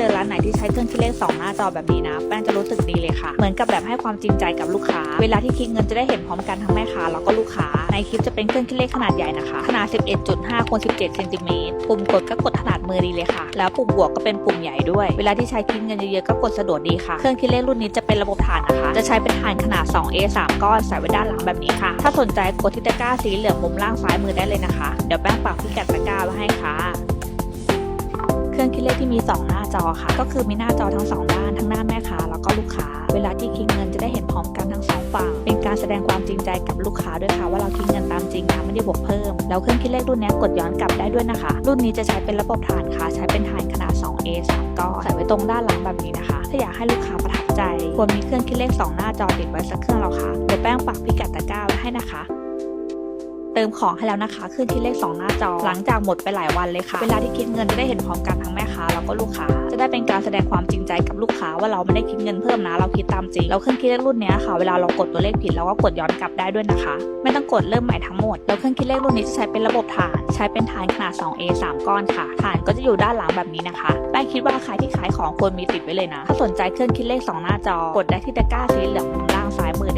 เจอร้านไหนที่ใช้เครื่องคิดเลข 2 หน้าจอแบบนี้นะ แป้งจะรู้สึกดีเลยค่ะ เหมือนกับแบบให้ความจริงใจกับลูกค้า เวลาที่คิดเงินจะได้เห็นพร้อมกันทั้งแม่ค้าแล้วก็ลูกค้า ในคลิปจะเป็นเครื่องคิดเลขขนาดใหญ่นะคะ ขนาด 11.5คูณ17เซนติเมตร ปุ่มกดก็กดถนัดมือดีเลยค่ะ แล้วปุ่มบวกก็เป็นปุ่มใหญ่ด้วย เวลาที่ใช้คิดเงินเยอะๆก็กดสะดวกดีค่ะ เครื่องคิดเลขรุ่นนี้จะเป็นระบบฐานนะคะ จะใช้เป็นฐานขนาด 2A 3ก้อนใส่ไว้ด้านหลังแบบนี้ค่ะ ถ้าสนใจกดที่ตะกร้าสีเหลืองมุมล่างซ้ายมือได้เลยนะคะ เดี๋ยวแป้งปักพิกัดตะกร้าไว้ให้ค่ะ รื่องคิดเลขที่มี 2 หน้าจอค่ะ ก็คือมีหน้าจอทั้ง 2 ด้าน ทั้งหน้าแม่ค้าแล้วก็ลูกค้า เวลาที่คิดเงินจะได้เห็นพร้อมกันทั้งสองฝั่ง เป็นการแสดงความจริงใจกับลูกค้าด้วยค่ะ ว่าเราคิดเงินตามจริงนะไม่ได้บวกเพิ่ม แล้วเครื่องคิดเลขรุ่นนี้กดย้อนกลับได้ด้วยนะคะ รุ่นนี้จะใช้เป็นระบบฐานค่ะ ใช้เป็นฐานขนาด 2A 3ก้อนใส่ไว้ตรงด้านหลังแบบนี้นะคะ ถ้าอยากให้ลูกค้าประทับใจ ควรมีเครื่องคิดเลข 2 หน้าจอติดไว้สักเครื่องแล้วค่ะเดี๋ยวแป้งปักพิกัดตะกร้าไว้ให้นะคะ เติมของให้แล้วนะคะ ขึ้นที่เลข 2 หน้าจอ หลังจากหมดไปหลายวันเลยค่ะ เวลาที่คิดเงินจะได้เห็นพร้อมกันทั้งแม่ค้าแล้วก็ลูกค้า จะได้เป็นการแสดงความจริงใจกับลูกค้าว่าเราไม่ได้คิดเงินเพิ่มนะ เราคิดตามจริงแล้วเครื่องคิดเลขรุ่นนี้ค่ะ เวลาเรากดตัวเลขผิดเราก็กดย้อนกลับได้ด้วยนะคะ ไม่ต้องกดเริ่มใหม่ทั้งหมดแล้วเครื่องคิดเลขรุ่นนี้จะใช้เป็นระบบฐาน ใช้เป็นฐานขนาด 2A 3 ก้อนค่ะ ฐานก็จะอยู่ด้านหลังแบบนี้นะคะแป้งคิดว่าใครที่ขายของควรมีติดไว้เลยนะ ถ้าสนใจเครื่องคิดเลขสองหน้าจอกดได้ที่ตะกร้าสีเหลืองมุมล่างซ้ายมือ